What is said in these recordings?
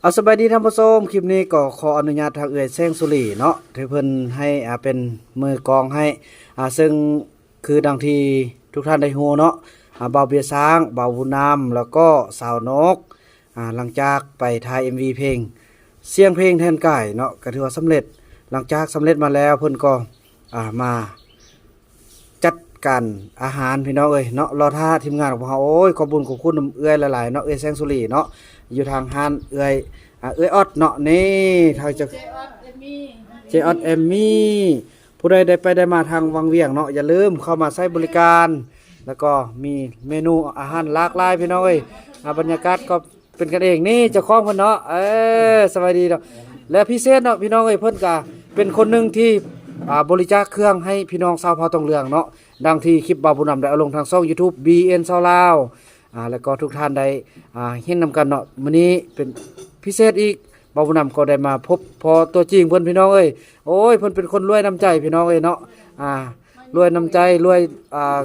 เอาสบายดีท่านผู้ชมคลิปนี้ก็ขออนุญาตทางเอ่ยแซงสุรีเนาะที่เพิ่นให้อ่าเป็นมือกองให้อ่าซึ่งคือดังที่ทุกท่านได้ฮู้เนาะอ่าเบาเบียร์ช้างเบาบุญนำแล้วก็สาวนกอ่าหลังจากไปถ่าย MV เพลง เสียงเพลงแทนกายเนาะก็ถือว่าสำเร็จหลังจากสำเร็จมาแล้วเพิ่นก็อ่ามาจัดการอาหารพี่น้องเอ้ยเนาะรอท่าทีมงานของเราโอ้ยขอบคุญขอบคุณเอื้อยหลายๆเนาะเอื้อยแซงสุรีเนาะ อยู่ทางห้านเอื้อยอ่าเอื้อยออดเนาะนี่ทางจะเจออสเอมี่เจออดเอมมี่ผู้ใดได้ไปได้มาทางวังเวียงเนาะอย่าลืมเข้ามาใช้บริการ แล้วก็มีเมนูอาหารหลากหลายพี่น้องเอ้ยอ่าบรรยากาศก็เป็นกันเองนี่เจ้าของเพิ่นเนาะเออสวัสดีเนาะและพิเศษเนาะพี่น้องเอ้ยเพิ่นก็เป็นคนหนึงที่อ่าบริจาคเครื่องให้พี่น้องชาวเผ่าตองเรืองเนาะดังที่คลิปบาวบุญนำได้เอาลงทางช่อง YouTube BN ชาวลาว อ่าแล้วก็ทุกท่านได้อ่าเห็นนำกันเนาะมื้อนี้เป็นพิเศษอีกบ่าวบุญนำก็ได้มาพบพอตัวจริงเพิ่นพี่น้องเอ้ยโอ้ยเพิ่นเป็นคนรวยน้ำใจพี่น้องเอ้ยเนาะอ่ารวยน้ำใจรวยอ่า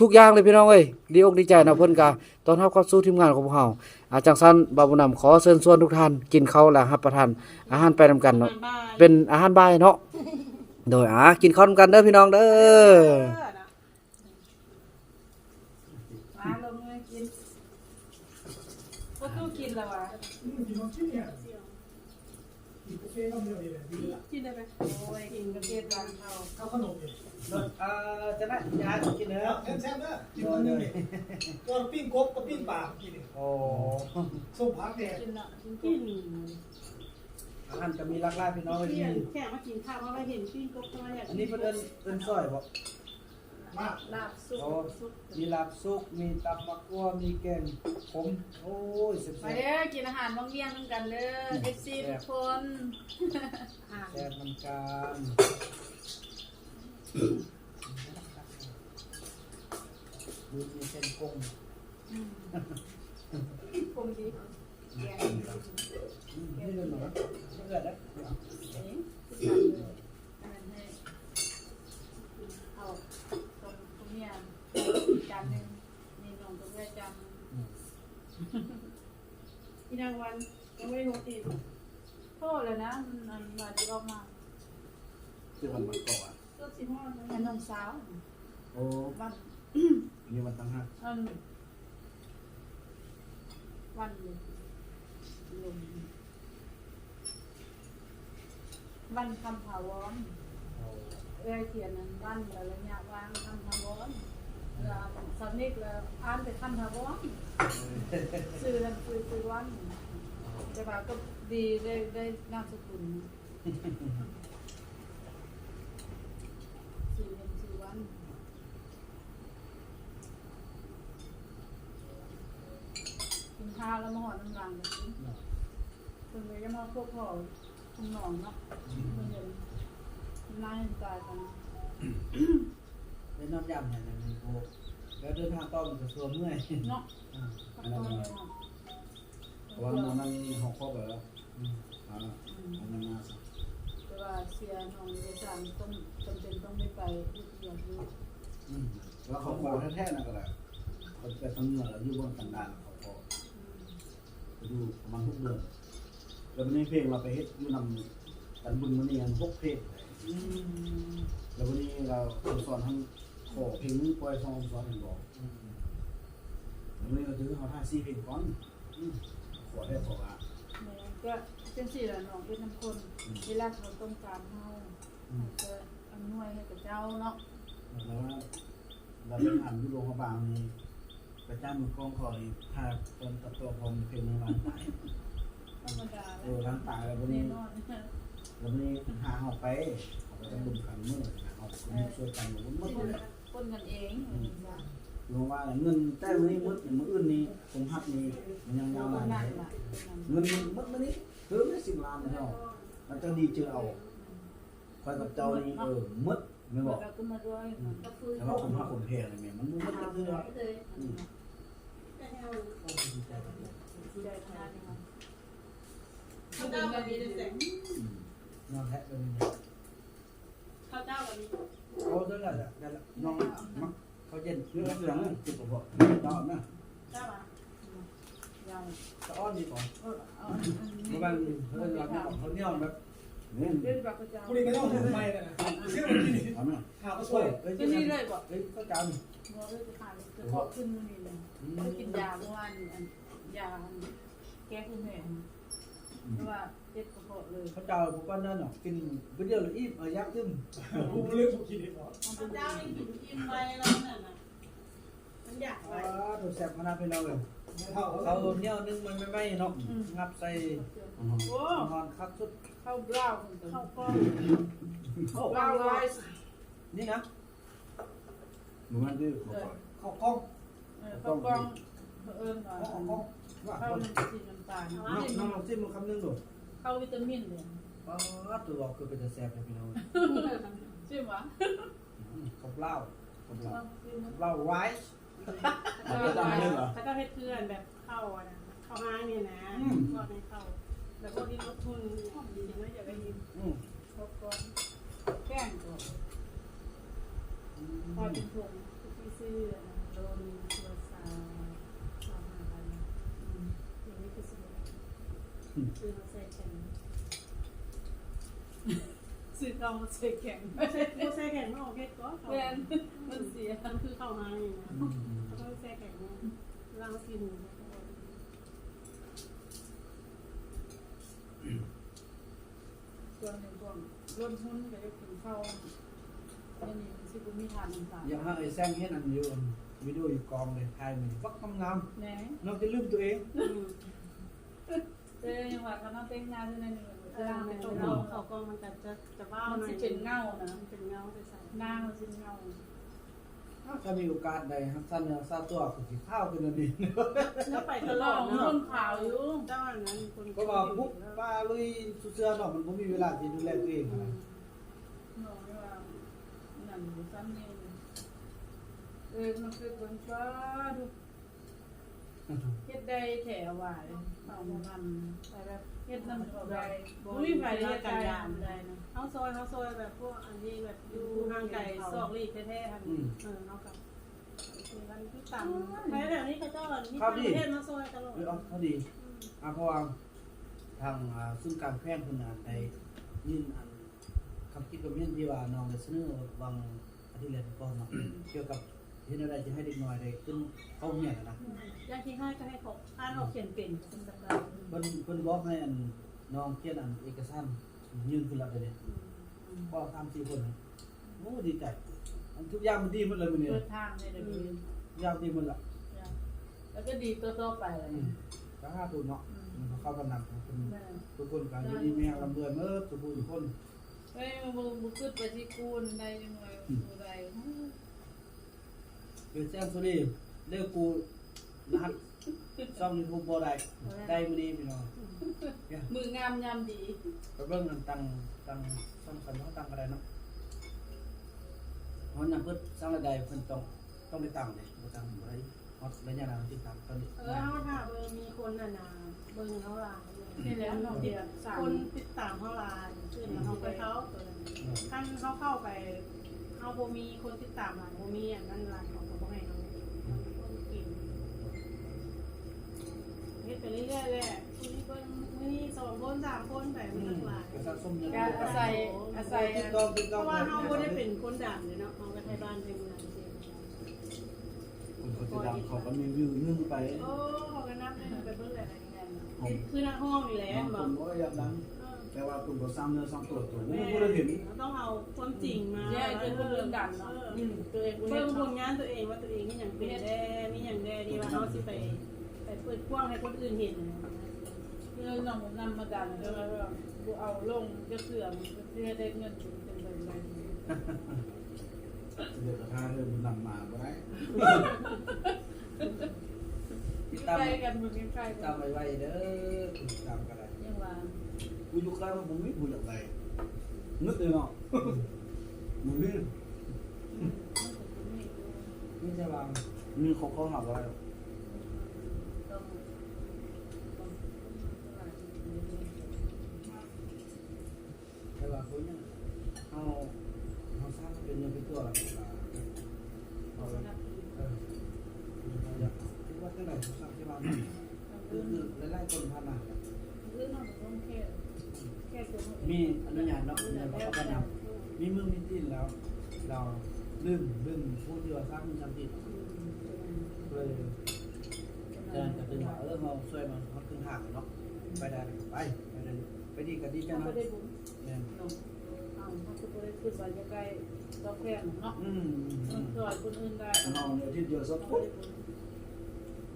ทุกอย่างเลยพี่น้องเอ้ยดีอกดีใจนะเพิ่นก็ตอนรับเข้าสู่ทีมงานของพวกเฮาอาจังซั่นบ่าวบุญนำขอเชิญชวนทุกท่านกินข้าวและรับประทานอาหารไปนำกันเนาะเป็นอาหารบ่ายเนาะโดยอ่ากินข้าวนำกันเด้อพี่น้องเด้อ มาลงเลยกินก็ตู้กินแล้ววะ กินได้ไหมโอ้ยกินกระเทียมร้านเขาอ่าจะได้ยากินเด้อแซ่บๆนะกินมื้อนึงนี่ก็ปิ้งกบกับปิ้งปลากินนี่โอ้ส้มผักแดงกินละกินอาหารก็มีหลากหลายพี่น้องเอ้ยเที่ยมีงแค่มากินข้าวเพราะว่าเห็นปิ้งกบก็อยากอันนี้เพิ่นเอิ้นเอิ้นซอยบ่ มากลาบซุปโอ้ซุปมีลาบซุก มีตับมักกัวมีแกงขมโอ้ยเสียบมาเด้อกินอาหารบางเวียงนำกันเด้อ FC ทุกคนอ่าแซ่บมันกันดูมีเส้นกุ้งคงดีแกงอืมนี่เลยเหรอไม่เกิดนะ เองคือกันเลยอันนั้นให้เอาตรงตรงเนี้ยจานหนึ่งนี่น้องตรงนี้จานหนึ่ง พี่นางวันยังไม่ได้โทรติดโทษเลยนะมันอันวันที่ออกมา คือวันมันก่อน ก็สิบห้าอันน้องสาว โอ้ วัน มีวัน ตั้งห้าอันวันลงวันคำผาวอนโอ้เอ้ยเขียนนั้นวันแล้วระยะวางคำผาวอนแล้วสำนึกแล้วอ่านไปคำผาวอนซื้อนั่นซื้อซื้อวันแต่ว่าก็ดีได้ได้นามสกุลสี่เดือนสี่วันกิน ข้าแล้วมาหอดน้ำรังแบบนี้คนเลยจะมาพวกพ่อคุณหนองเนาะคนเดินน่ายตายกันเป็นน้ำยำเนี่ยนะมีโอ้แล้วเดินทางต่อมันจะสวมเมื่อยเนาะอ่าพัอันนั้นนเนนาะเพราะว่ามันนั่งหกครบแล้วอ่าอันนั้นมาสิแต่ว่าเสียน้องเลยสั่งต้องจำเป็นต้องไม่ไปที่เดียวอยู่อืมแล้วเขาขอแท้ๆนะก็ได้เขาจะทำเงินแล้วอยู่บนกันดาน อไปดูประมาณทุกเดือนแล้ววันนี้เพลงเราไปเฮ็ดอยู่นำกันบุญมันนี่กันหกเพลงอืมแล้ววันนี้เราสอนทั้งขอเพลงนึงปล่อยสองสอนหนึ่งบอกอืมแล้ววันนี้เราถือเขาท่าสี่เพลงก่อนอืมขอได้ขออะเนี่ยก็เป็นสี่ละน้องเป็นน้ำคนเวลาเขาต้องการเฮาอืมจะอำนวยให้กับเจ้าเนาะแล้วว่าเราไปอ่านอยู่โรงพยาบาลนี่ ไปจ้างมือกล้องคอยถ้าคนตัดตัวพอมเพลงในร้านตายธรรมดาเอแล้อวร้านตายแล้ววันแน่นี้นอนแล้วนี่หาเอาไปเอาไปทำบุญกันเมื่อนะเอาคนนี้ช่วยกันหมดหมดคนเลย คนกันเองลงว่าเงินแต่วันนี้มืดมืออื่นนี้ผมหักนี่มันยังยาวคนนานนั้นเลยล่ะเงินมันมืดมานี้เพิ่มได้สิบล้านเนาะมันจะดีเจอเอาคอยกับเจ้านี่เออมืดไม่บอกเราก็มาด้วยก็ฟื้นแต่ว่าผมหักผมแพงเลยแม่มันมืดก็คือว่าใจทำงานยังไง ข้าวเจ้ากับมีแต่แสงนอนแทะเลยข้าวเจ้ากับมีเอาเท่านั้นแหละนั่ละน้องมักเขาเย็นเรื่องเสียงจุดประพอจอดนะเจ้าอะยังตะอ้อนดีกว่าเพราะมันเพิ่นเราเนี่ยเขาเนี่ยแบบเนี่ยเล่นแบบประจำคนนี้ก็ต้องถูกไปนะเชื่อมันนี่ทำไมข่าวก็ช่วยยเอ้ยก็นี่เลยบอกเอ้ยเข้าใจว่าเออจะขาดจะขอขึ้นนี่เลย ไปกินยาเมื่อวานอันยาแก้ภูมิแพ้เพราะว่าเจ็บกระเพาะเลยเข้าใจผมว่านั่นเนาะกินไปเดียวเลยอีบเอายักษ์ขึ้นกูเรื่องกูคิดเองเหรอมันข้าเป็นเจ้ายังกินอิ่มไปแล้วนั่นน่ะมันอยากไปอ่าถูกแซ่บขนาดเป็นเราเลยไม่เท่าเขาเนี่ยนึงมันไม่ไหม้เนาะงับใส่โอ้นอนคักสุดเข้าเล่าเข้าก้อนโอ้เล่าไว้นี่นะหนูมันดื้อขอก่อนเข้ากล้องเออเข้ากล้องเอิญว่องว่าเข้าน้องน้ำสีน้ำตาลน้องจิ้มมือคำนึงดูเข้าวิตามินเลยอ๋อตัวบอกคือเป็นแซ่บเลยพี่น้องใช่ไหมกับเหล้ากับเหล้าเหล้าไรซ์มันก็ให้เพื่อนแบบเข้าอะนะเข้าห้างเนี่ยนะก็ให้เข้าแต่พวกที่ลดทุนอย่างนั้นอย่าไปยินอืมเข้ากล้องแก้งก่อนพอเป็นถุงที่ซื้อ ซื้อมาใส่แข็งซื้อเข้ามาใส่แข็งไม่ใช่ไม่ใช่แข็งไม่ออกเพชรก็เขาแม่นมันเสียมันคือเข้าห้างนี่นะเขาต้องใส่แข็งล่างซิมส่วนหนึ่งก่อนร่นหุ้นก็จะกินข้าวอันนี้มันสิบุมีทานต่างอย่าให้ไอ้แซงเห็นอันอยู่วิดีโออยู่กองเลยถ่ายมันฟักกำงามๆแหน่น้องจะลืมตัวเอง เจ้ยังหว่าเขาต้องแต่งงานที่นั่นเออมันตรงเขาก็มันจะจะจะว่ามันหน่อสิเป็นเงานะมันเป็นเงาไปใส่หน้ามันสิเงาถ้ามีโอกาสใดฮักสั้นเนื้อซาตัวคือสิข้าวกันนั่นเองแล้วไปตลอดคนข่าวอยู่เจ้าอันนั้นคนก็ว่าปุ๊บป้าลุยสุเสื้อเนาะมันบ่มีเวลาที่ดูแลตัวเองนะหนูไม่ว่านั่นอยู่ซ้ำนี่เออมันคือคนฟ้าดู เฮ็ดได้แถวไหวเอามาทำแต่แบบเฮ็ดน้ำเขาได้บ่มีไผเฮ็ดกันยามได้นะเขาซอยเขาซอยแบบพวกอันนี้แบบอยู่ห่างไกลซอกลีกแท้ๆอันนี้เออเขากับคือมันที่ต่ำใครแบบนี้เขาเจ้ามีต่างประเทศมาซอยตลอดเออเอาเขาดีอะเพราะว่าทางอ่าซึ่งการแพทย์เพิ่นน่ะได้ยื่นอันคำคิดกับเรื่องที่ว่าน้องได้เสนอวางอาทิตย์แรกก่อนเนาะเกี่ยวกับ เฮ็ดอะไรจะให้เด็กน้อยได้ขึ้นเข้าเรียนนะอย่างที่ให้ก็ให้เขาอ่านออกเขียนเป็นเป็นสกาเพิ่นเพิ่นบอกให้อันน้องเขียนอันเอกสารยื่นขึ้นแล้วเดี๋ยวนี้ก็สามสี่คนนะโอ้ดีใจอันทุกอย่างมันดีหมดเลยมื้อนี้เปิดทางให้ได้ดียาวดีหมดละแล้วก็ดีต่อๆไปเลยอืมก็ห้าตัวเนาะมันเข้ากันนำทุกคนแม่ทุกคนกันอยู่ดีมีแรงลำเดือนเมื่อทุกคนทุกคนเฮ้ยมันบุกึดไปที่กูนได้ยังไงกูได้ เป็นแจ้งสุรีเรียกกูรหัสช่องยูทูบบ่ได้ได้มื้อนี้พี่น้องมืองามยามดีไปเบิ่งอันตังตังช่องกันเนาะตังอะไรเนาะเพราะนั่นเพิ่นสร้างรายได้เพิ่นต้องต้องได้ตังค์เลยบ่ตังค์บ่ได้ฮอดระยะนานที่ตามตอนนี้เออเขาถ้าเบอร์มีคนน่ะนะเบอร์เขาลายนี่แหละน้องเดียสามคนติดตามเขาลายขึ้นเขาไปเขาท่านเขาเข้าไปเขาโบมีคนติดตามหลายโบมีอย่างนั้นลายของเขาบอกให้เขากิน เฮ็ดไปเรื่อยๆเลยคุณนี่เบิ้งมือนี่สองคนสามคนแบบมันหลายก็สะสมเงินการอาศัยอาศัยติดต่อติดเพต่อราะว่าเขาไม่ได้เป็นคนดังเลยเนาะเขาก็ไทยบ้านไทยเมืองเสียคนเขาจะดังเขาก็มีวิวนึงไปโอ้เขาก็นับได้ไปเบิ้งอะไรกันคือหน้าห้องนี่แหละบางบคอกนก็อยากดังแต่ว่าคุณก็ซ้ำเนื้อซ้ำตัวตัวนี่แม่ก็ได้เห็นต้องเอาความจริงมาแย่จนเรื่องดันเนาะตัวเองเบิ่งผลงานตัวเองว่าตัวเองนี่อย่างเป็นแด้นี่อย่างแด้ดีว่าเขาสิไป ไปเปิดกว้างให้คนอื่นเห็นเรื่องน้องนำมาดันแล้วว่ากูเอาลงจะเสื่อมเพื่อได้เงินเป็นแบบนั้นเดี๋ยวถ้าเรื่มนำมาก็ได้ติดตามกันมึงใกล้ตามไว้ๆเด้อติดตามกันได้ยังว่ากูอยู่ใกล้ว่าผมไม่กูอยากไปนึกเลยเนาะมึงนี่นี่ใช่ป่ะมีเขาเขาหักอะไร punya mau วก็คนพามามีอนุญาตเนาะอนุญาตเขาก็นำมีมือมีตีนแล้ว เราลืมลืมพูดที่ว่าสร้างมัจำติดเลยจะจะเป็นว่าเออเราช่วยมันเขาขึ้นห่างเนาะไปได้ไปไปดีกันดีจ้าเนาะ เนาะอ้าวเขาคือบ่ได้ขึ้นไปใกล้ๆดอแค่เนาะอืมมันมสอนคนอื่นได้เราเนี่ยที่เดียวสักบ่ปุ๊บได้บุญ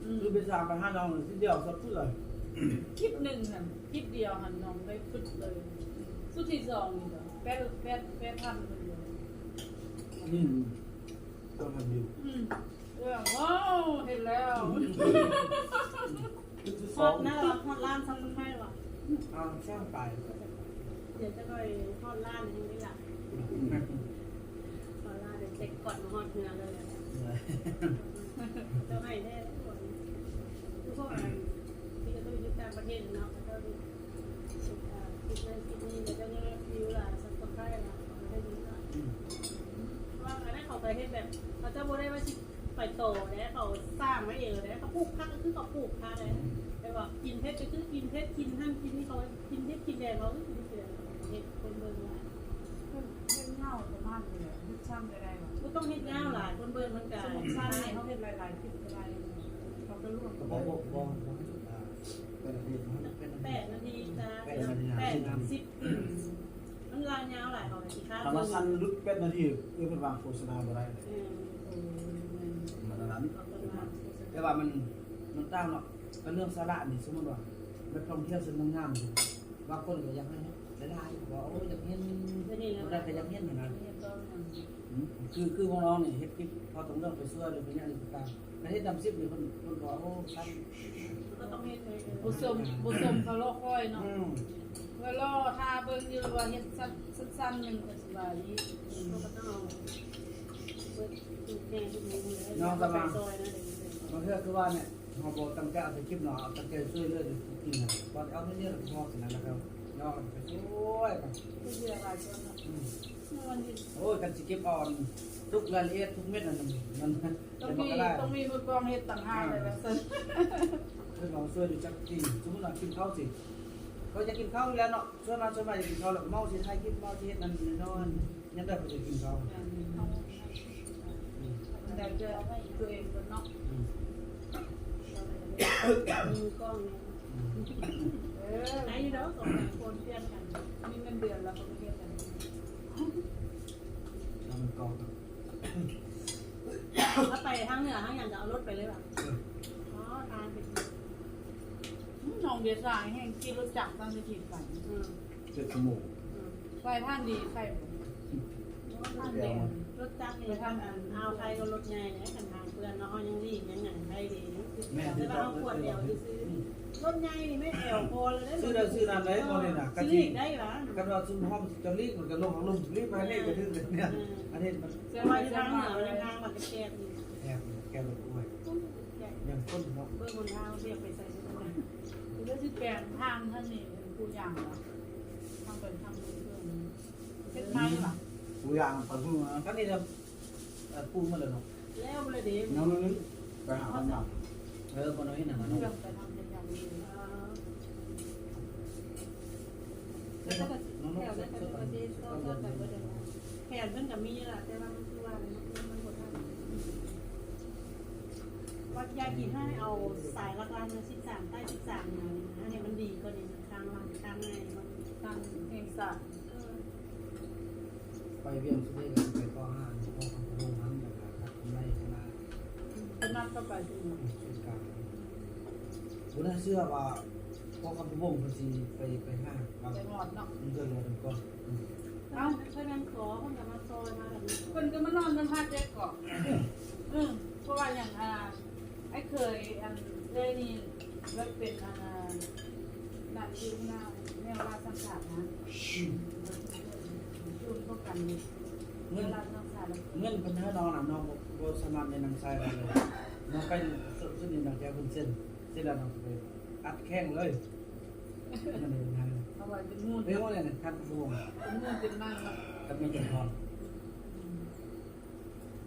อืมคือไปสามไปห้าดองที่เดียวสักปุ๊บเลยคลิปหนึ่งน่ะคลิปเดียวหันน้องไปฝึกเลยสุดที่สองนี่เหรอแปดแปดแปดพันคนเดียวอืมต้องทำอยู่อืมเรื่องว้าวเห็นแล้วจุดที่สฮอองดนะเราฮอดล้านซ้ำไม่หรอ เอาสร้างไป เดี๋ยวจะไปฮอดล้านยังไม่หลับฮอดล้าเดี๋ยวเช็คก่อนฮอดเนื้อเลยจะให้ได้ทุกคนทุกคนที่จะต้องยู่ต่างประเทศเนาะก็ต้องคิดนั่นคิดนี่เดี๋ยวจะเนี่ยฟิวล่ะสักคนใกล้ละไม่ได้ดูละว่าอันนั้เขาไปเฮ็ดแบบเขาจะบ่ได้ว่าสิไปโตแล้วเขาสร้างไว้เองแล้วเขาปลูกพักก็คือเขาปลูกพักเลยไปบอกกินเพชรก็คือกินเพชรกินหั่นกินนี่เขากินเพชรกินแดงเขาก็กิน เห็ดคนเบิ่งหลายเพิ่นเพิ่นเงาประมาณนี้แหละลึกซ้ำได้ได้หรอก็ต้องเฮ็ดยาวหลายคนเบิ่งมันก็สมุนไพรเขาเห็นหลายๆคลิปหลายๆเขาก็ร่วมกันบอกบอกบอกเป็นอะไรเป็นแปดนาทีจ้าแปดสิบมันลายยาวหลายเขาสิค้าทำมาสั้นลึกเป็นนาทีเพื่อเป็นวางโฆษณาบ่ได้เลยออมันนั้นเขาเป็นมาแต่ว่ามันมันตั้งเนาะเป็นเรื่องสาระนี่สมมติว่าไปท่องเที่ยวเส้นงามๆบาคนก็อยากให้ห ลายๆว่าโอ้อยากเห็นเดี๋ยวนี้แล้วได้ก็อยากเห็นนะเฮ็ดต้องนำคือคือของน้องนี่เฮ็ดคลิปเขาต้องเรื่องไปช่วยหรือเป็นอย่างอื่นต่างๆแต่เฮ็ดำซิบนี่เพิ่นเพิ่นบอกโอ้ครับก็ต้องเฮ็ดไปบุสมบุสมเขาลอกค่อยเนาะอืมเวลาทาเบิ่งอยู่ว่าเฮ็ดสั้นๆหนึ่งก็สบายดีก็ต้องเอาเปิดดูแน่ดูมือเลยซอคือว่าเนี่ยเฮาบ่ตั้งใจเอาไปคลิปเนาะเอาตั้งใจช่วยเหลือจริงๆนะบ่เอาเรื่องพอขนาดนั้นนะครับ น้องไปช่วยกันผู้เรียหลายคนเนาะอืมมันนี่โอ้ยกันสิเก็บอ่อนทุกรายละเอียดทุกเม็ดนั่นมันมันต้อเป็งนบ่มีก็ได้ต้องมีมือกลองเฮ็ดต่างหากเลยแบบซั่นคือเราช่วยอยู่จักจริงสมมุติว่ากินข้าวสิเขาจะกินข้าวอยู่แล้วเนาะส่วนมากส่วนมากจะกินข้าวแล้วเมาสิไทยกินเมาสิเฮ็ดนั่นนี่นอนยังได้ไปจะกินข้าวอืมแต่จะตัวเองก็เนาะอืมมือกล้องเนี่ย อืมเออ ไหนอยู่แล้วสองคนเพื่อนกันมีเงินเดือนแล้วก็ไม่เรียกกันแล้วมันกองกันถ้าไปทางเหนือทางอย่างจะเอารถไปเลยป่ะอ๋อทางไปน้องเดียสายแห่งกินรถจักรตั้งแต่ที่ไปอืมเจ็ดชั่วโมงไปท่านดีไปท่านดงรถจักรนี่ทำอันเอาใครก็รถใหญ่เนี่ยกันทางเพื่อนเนาะยังรีบยังหนังไทยดีแม่แต่ที่ว่าเอาขวดเดียวซื้อ รถใหญ่นี่ไม่แอวพอเลยได้ซื้อได้ซื้อนั่นได้บ่นี่น่ะกะซื้อทิอีกได้หรอกันว่าซุ่มห้อมจะรีบมันก็ลงของลงรีบมาเลขก็ถึงเนี่ยอันนี้มันเสื้อแต่ไว้ว่าทาทางงเหเหนืนืออเลยทางมันจะแก้ดีแอบแกแบบอ้วยยังต้นเนาะเบื้องบนทางเรียกไปใส่ชุดนั้นคือว่าที่แปลงทางท่านนี่เป็นผู้อย่างเหรอทางเป็นทางเพื่อนเป็นไม้หรอกูยางปะพึ่งก็นี่จะปูมาเลยเนาะแล้วเลยดีน้องนึงไปหาคนมาเออคนน้อยน่ะมันเรื่องไปทำเป็นอย่างนี้ แล้วก็แถวนั้นก็ประเทศก็ก็แต่ก็เดี๋ยวแผนเพิ่นกับมีล่ะแต่ว่ามันคือว่ามันหมดทางวัดยากินให้เอาสายละกันสิบสามใต้สิบสามมาอันนี้มันดีกว่านี้ทางลังทางไงมันทางเองศาสตร์ไปเวียงสุดเลยไปป .5 ป .6 โรงทั้งแบบครับทำไรคณะเป็นนักก็ไปถึงสุด กลางผมน่าเชื่อว่าพอคำพวงมันสิไปไปห้างไปหอดเนาะมันเดินเลยก่อนเอ้าเพื่อนขอเพิ่นกับมาซอยมาแบบนี้คนก็มานอนกันพักแยกเกาะอืมเพราะว่าอย่างอ่าไอ้เคยอันเลยนี่แล้วเป็นอ่าดันยืมหน้าแนวราสังขารนะยืมพวกกันเงินลาสังขารเงินเป็นให้น้องน่ะน้องบ่สมัครในนางชายเลยน้องไปสุดนี่นางแก้วคุณเส้น เส้นแล้วน้องไปอัดแข้งเลยนั่นเองนะเอาไว้เป็นมูลเรียกว่าอะไรนะคันพวงเป็นมูลเป็นนั่งเนาะกับมีเจ็ดทอง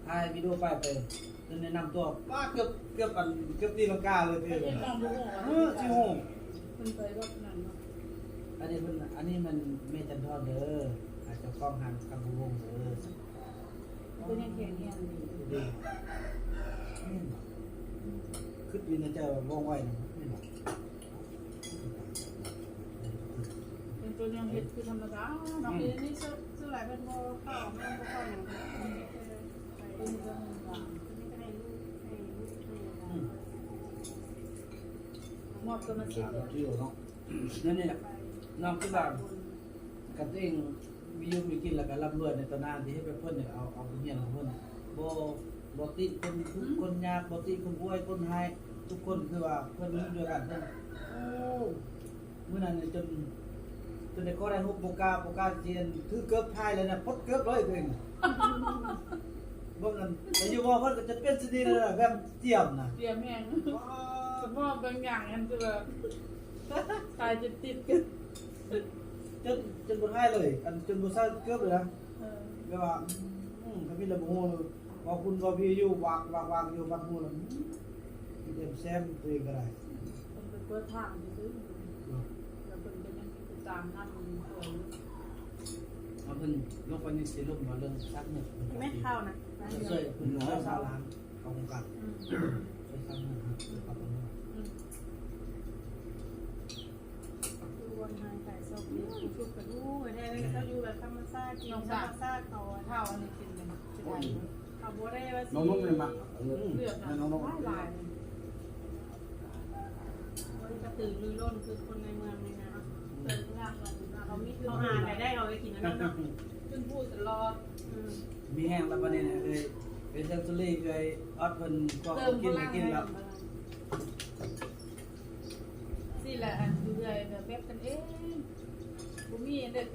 ถ่ายวิดีโอไปไปจนแนะนำตัวป้าเกือบเกือบอันเกือบตีลังกาเลยพี่ไอ้ยังต้องรู้ว่าเออจิโฮคุณไปรถนั่นเนาะไออันนี้มันอันนี้มันเมจันทอนเด้ออาจจะฟ้องหันกังวงเด้อตัวยังแข็งแรงดีดีขึ้ นวินนะเจ้าว่องไวนะนี่หรอเป็นตัวยังเห็ดคือธรรมดาน้อเนาะงเรียนนี่ซื้อซื้อหลายเป็นโมเข้าแม่ก็เข้าอย่างนี้เป็นเรื่องหลังนี่ก็ให้ลูกให้ลูกให้หลานมอบตัวมาสิสามเลยที่เนาะนั่นนี่แหละน้องที่ว่ากับตัวเองมีอยู่มีกินแล้วก็รับรวยในตอนนั้นที่ให้ไปเพิ่นเนี่ยเอาเอาเงี้ยของเพิ่นบ่บ่ติคนคนยากบ่ติคนป่วยคนหาย ทุกคนคือว่าเพิ่นมีด้วยกันเพิ่นโอ้มื้อนั้นจนจนได้ก็ได้ฮุบโบกาโบกาเจียนถือเกือบทายแล้วนะพดเกือบเลยตัวเองเบิ่งกันแต่อยู่ว่าเพิ่นก็จะเป็นสิดีเลยแบบเจียมนะเตรียมแห้งมอบบางอย่างอันคือแบบตายจะติดกันจนจนบ่ทายเลย อันจนบ่ใส่เกือบเลยนะเออแม่ว่าอืมเขาพี่ระบุว่าคุณว่าพี่อยู่วางวางวางอยู่บัดมูลมี เต็มแซมตัวเองก็ได้เป็นไปเปิดทางซื้อแล้วเป็นเป็นยังติดตามนั่นมันสวยเอาเพิ่นลงไปนี่สิลงมาเรื่องซักเนี่ยไม่เข้านะช่วยคุณหมอสาวล้างเอาโครงการอืมช่วยซักเนี่ยครับครับผมอืมดูวนหายไก่ส้มนี่ชุบกระดูกได้เลยเขาอยู่แบบธรรมชาติกินธรรมชาติเขาเท่าอันนี้กินเลยจะได้เขาบ่ได้ว่าสิน้องนุ่มเลยมักเออเลือกนะน้องนุ่มหลาย หลายกระตือรือร้นคือคนในเมืองนี่นะเดินทางเขามีเขาหาอะไรได้เขาไปกินนั่นเนาะขึ้นพูดตลอดมีแห้งแล้วบัดนี้เนี่ยเอ้ยเป็นจังซุลี่เอ้ยออดเพิ่นก็เติมกิพนลัให้งกินให้แล้วสิแหละอันดูเลยแบบแบบกันเองบุมีเด็ก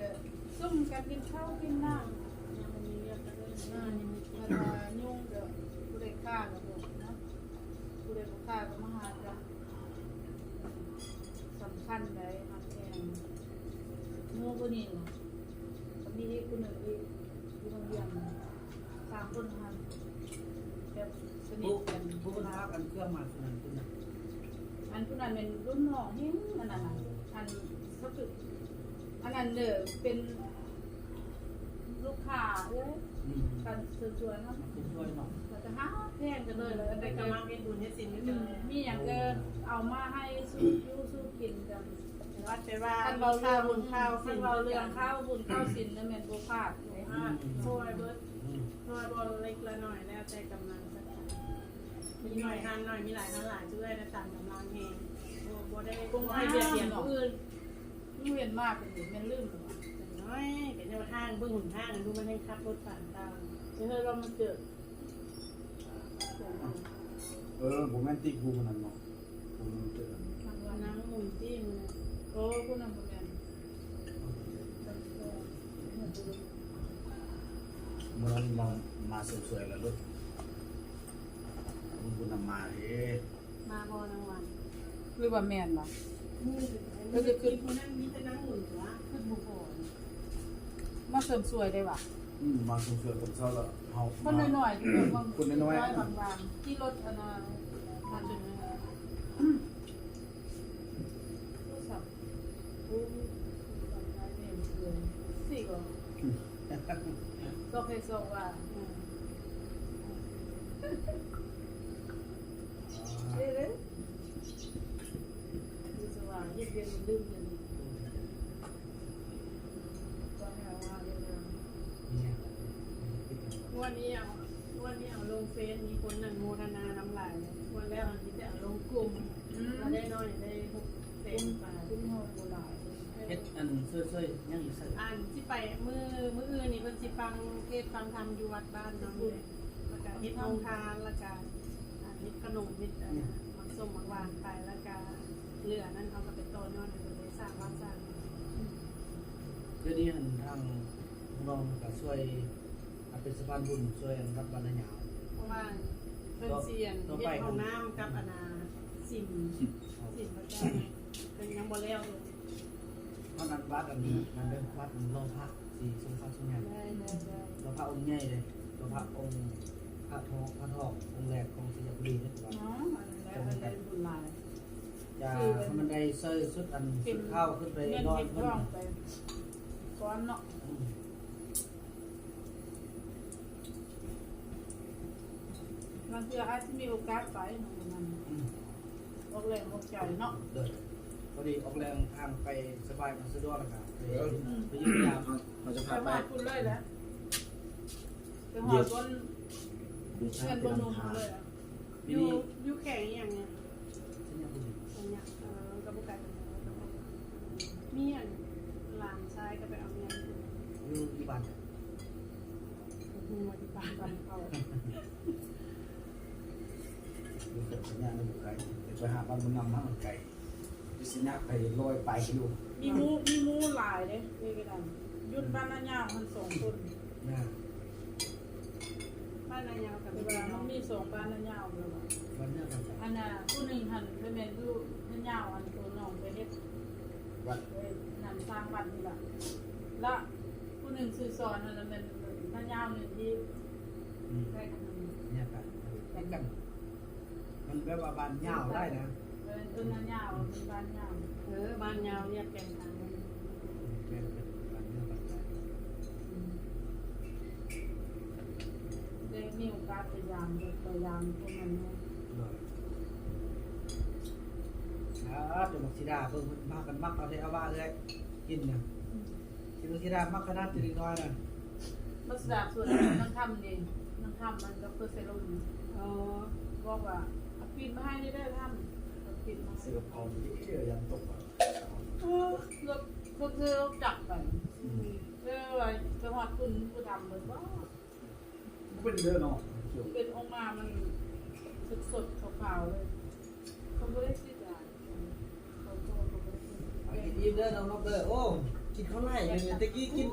ซุ่มกันกินข้าวกินน้ำ ยังมีเรียกกันเลยอ่านี่มันยุ่งเด้อผู้ใดฆ่ากับผมนะผู้ใดบ่ฆ่าก็มาหาจ้ะสำคัญเลยครับแอน โม่คนนี้นะก็มีคนหนึ่งอีกอยู่โรงเรียนสามคนทำแบบสนิผู้ทกันผู้คนทักกันเครื่องมานั่นคือนะอันผู้นั้นเป็นรุ่นน้องเฮงอันนั้นน่ะอันก็คืออันนั้นเด้อเป็นลูกค้าเอ้ยอืมกันสวยๆเนาะคุณช่วยหน่อยเราจะหาแพงกันเลยเลยอันใดแต่ก็กำลังเป็นบุญให้สินไม่เจอือมมีอย่างก็เอามาให้สู้อยู่สู้กินกัน วัดไปว่าท่านเราเราข้าเรื่วองบุญข้าวท่านเราเรื่องข้าวบุญข้าวสินนั่นแม่นบ่พลาดเลยช่วยเบิร์ดอืมช่วยบอลเล็กละหน่อยแล้วแต่กำลังสักมีหน่อยหันหน่อยมีหลายทันหลายช่วยนะตามกำลังเองโบได้คงให้เบียดเบียนผู้อื่นนี่เห็นมากเป็นแม่นลืมหรอน้อยเป็นแนวทางเบื้องหุ่นทางดูมันให้ขับรถผ่านตามเฮ้ยเรามาเจอเออผมแม่นติกบูมันนั่นเนาะผมเจอทางวันน้ำหมุนที่มัน โอ้ผู้นำบ่แม่นเมื่อนั้นมามาสวยๆแล้วรถมันบุญนำมาเด้มาบอนังวันหรือว่าแม่นบ่ก็จะขึ้นคนนั้นมีแต่นั่งหมุนหัวขึ้นบุพรมาเสริมสวยได้ว่ะอืมมาสวยๆกันซะแล้วเฮาคนน้อยๆที่บางคนน้อยๆบางๆที่รถอันน่ะมาจนนะโทรศัพท์โอ้ทำได้แม่นเลยสิก็ก็เคย ส่งว่าเอ้ยเด้อดูสว่างเย็นเย็นลืมเลยก็ให้เอาว่าเรื่องนั้นเนี่ยวันนี้เอาวันนี้เอาลงเฟซมีคนนึ่งโมทนาน้ำลายวันแรกอันที่จะเอาลงกลุ่มมาได้น้อยได้หกเซนไปคุณพ่อโบราณเฮ็ดอันช่วยๆยังอีกสักอ่านที่ไปมือมืออื่น สิฟังเทศฟังธรรมอยู่วัดบ้านเน้องแล้วก็เฮ็ดโรงทานแล้วก็อ่าเฮ็ดขนมเฮ็ดอ่ามันส้มมันหวานไปแล้วก็เหลือนั้นเอาก็ไปต้นยอดในบริษัทสร้างวัดสร้างเดี๋ยวนี้หันทางน้องก็ช่วยเอาเป็นสะพานบุญช่วยอันรับบรรยาว เพราะว่าเพิ่นเสียนเฮ็ดห้องน้ำกับอนาสิมสิมพระเจ้าเป็นยังบ่แล้วเลยเพราะนั้นวัดอันนี้มันเป็นวัดรองพระ สี่ทรงพระทรงใหญ่ได้ได้ได้รองพระองค์ใหญ่เลยรองพระองค์พระทองพระทององค์แรกของสยามบุรีเนี่ยวัดเนาะอันนั้นแล้วมันได้บุญหลายอย่าให้มันได้เซยสุดอันสุดเข้าขึ้นไปเงินนอนเก็บเพิ่นร่องไปก้อนเนาะบางทีอาจจะมีโอกาสไปเนาะมันออกแรงออกใจเนาะ เด้อพอดีออกแรงทางไปสบายมันสะดวกแล้วก็ ไปไปยืนยามเราจะไปพาไปหอดคุณเลยแหละไปหอดบนมีเงิชานบเป็นนนุ่มหาเลยอะอยู่อยู่แข่งอย่างเนี้ยสัญญาผู้หญิงอย่างเนี้ยเออกระบุกไก่มีอันหลานชายก็ไปเอาเงินอยู่ที่บ้านหัวที่ปากไปเข้าดูเกิดสัญญาณมันไกลแต่ไปหาบ้านมันนำมามันไกลดิสัญญาไปลอยไปกิโล มีหมูมีหมูหลายเลยนี่ก็ได้ยุ่นบ้านน้าย่างมันสองคนนะบ้านนายาวกับแต่เวเวลาลาน้มัอนงมีสองบ้านน้าย่างเลยว่ะวันเนี้ยกันไปอันน่ะผู้หนึ่งหันไปเมนดูน้าย่างอันตัวน้องไปเฮ็ดวัดไปนำสร้างวัดนี่แหละและผู้หนึ่งสื่อสอนนั่นแหละเป็นน้าย่างหนึ่งที่อืมได้กันเนี่ยกันเห็นกันมันแบบว่าบ้านยาวได้นะ เป็นต้นน้าย่างเป็นบ้านย่าเออบ้านยาวเนี่ยแก่งทางแม่นเป็นบ้านเนื้อบ้านใจไมีโอกาสพยายามพยายามพวกมันเนี่ยเลยอ่าจนบักสีดาเบิ่งมันมากกันมักเอาได้เอาว่าเลยกินเนี่ยกินบักสีดามักขนาดจะดีน้อยน่ะมัสดาส่วนนังทำดีนังทำมันก็เพื่อเซรุ่มเออบอกว่าเอาปิดมาให้นี่ได้ทำ สือเผาที่เที่ยวยันตกอะเออเราพวกเธอจับไปเออว่าจังหวัดคุณผู้ทำเหมือนว่าเป็นเด้องเนาะเป็นองค์มามันสดสดขาวๆเลยเขาไม่ได้คิดอะไรเขาโทษเขาไม่ได้คิดเอากินอิ่มเด้อน้องนกเด้อโอ้กินข้าวไล่เลยเนี่ยตะกี้กิน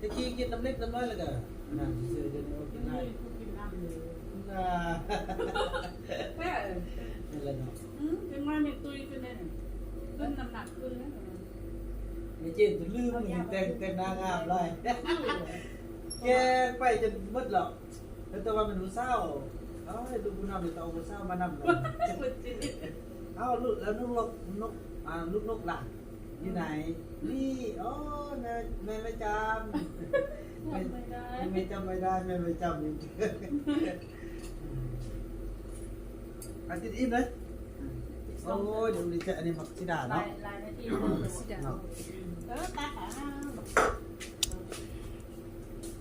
ตะกี้กินน้ำเล็กน้ำน้อยเลยเด้อนั่นซื้อเดี๋ยวนี้เอากินได้กินน้ำเลยน่าแม่นี่แหละเนาะ อืมเป็นว่ามีตุยขึ้นเลยขึ้นน้ำหนักขึ้นนะไม่เจนจะลืมมึงแต่งแต่งนางงามเลยแกไปจนมืดหรอกแล้วแต่ว่ามันรู้เศร้าเอ้าให้ดูผู้นำเดี๋ยวต้องเอาผู้เศร้ามานำเลยเอ้าลูกแล้วนกนกนกอ่าลูกนกหล่ะอยู่ไหน นี่อ๋อแม่แม่ไม่จำแม่ไม่ได้แม่ไม่จำไม่ได้แม่ไม่จำจริงอาทิตย์อิ่มเลย โอ้ยเดี๋ยวนี้จะอันนี้มักสิดาลาเนาะยลายนาทีเลยสิเนาะเออตาขา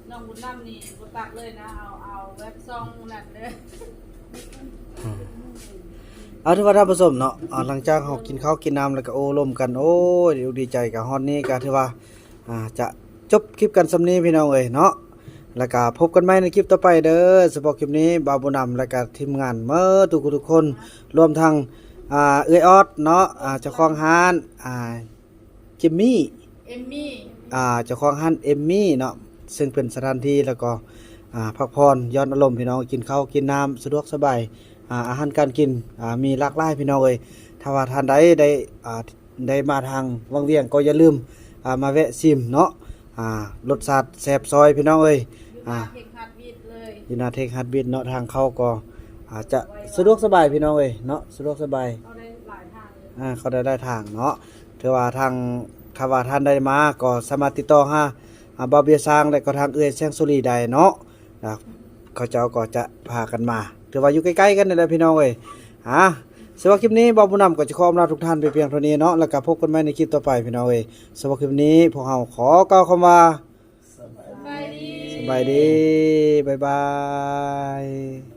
น้องบุญน้ำนี่บุตักเลยนะ เอา เอาเว็บซองนั่นเลยเอาถือว่าท่านผู้ชมเนาะอ่าหลังจากเฮากินข้าวกินน้ำแล้วก็โอ้ลมกันโอ้ยเดี๋ยวดีใจกับฮอดนี้ก็ถือว่าอ่าจะจบคลิปกันสำนี้พี่น้องเอ้ยเนาะแล้วก็พบกันใหม่ในคลิปต่อไปเด้อสำหรับคลิปนี้บาวบุญนำและก็ทีมงานเมื่อทุกคนทุกคนรวมทั้ง อ่าเอื้อยออดเนาะอ่าเจ้าของร้านอ่าจิมมี่เอมมี่อ่าเจ้าของร้านเอมมี่เนาะซึ่งเป็นสถานที่แล้วก็อ่าพักผ่อนย้อนอารมณ์พี่น้องกินข้าวกินน้ำสะดวกสบายอ่าอาหารการกินอ่ามีหลากหลายพี่น้องเอ้ยถ้าว่าท่านใดได้อ่าได้มาทางวังเวียงก็อย่าลืมอ่ามาแวะซิมเนาะอ่ารสชาติแซ่บซอยพี่น้องเอ้ยอยู่หอ่าน้าเพลงฮาร์ดบีทเลยอยินาเทคฮัดบิดเนาะทางเข้าก็ อาจจะสะดวกสบายพี่น้องเอ้ยเนาะสะดวกสบายเอาได้หลายทางเลยอ่าเขาได้ได้ทางเนาะถือว่าทางถ้าว่าท่านได้มาก็สามารถติดต่อหาอ่าบาวเบียสร้างและก็ทางเอื้อยแซงสุรีได้เนาะนะเขาเจ้าก็จะพากันมาถือว่าอยู่ใกล้ๆกันนี่แหละพี่น้องเอ้ยอ่าสำหรับคลิปนี้บาวบุญนำก็จะขออำลาทุกท่านไปเพียงเท่านี้เนาะแล้วก็พบกันใหม่ในคลิปต่อไปพี่น้องเอ้ยสำหรับคลิปนี้พวกเราขอกล่าวคำว่าสบายไปดีสบายดีบ๊ายบาย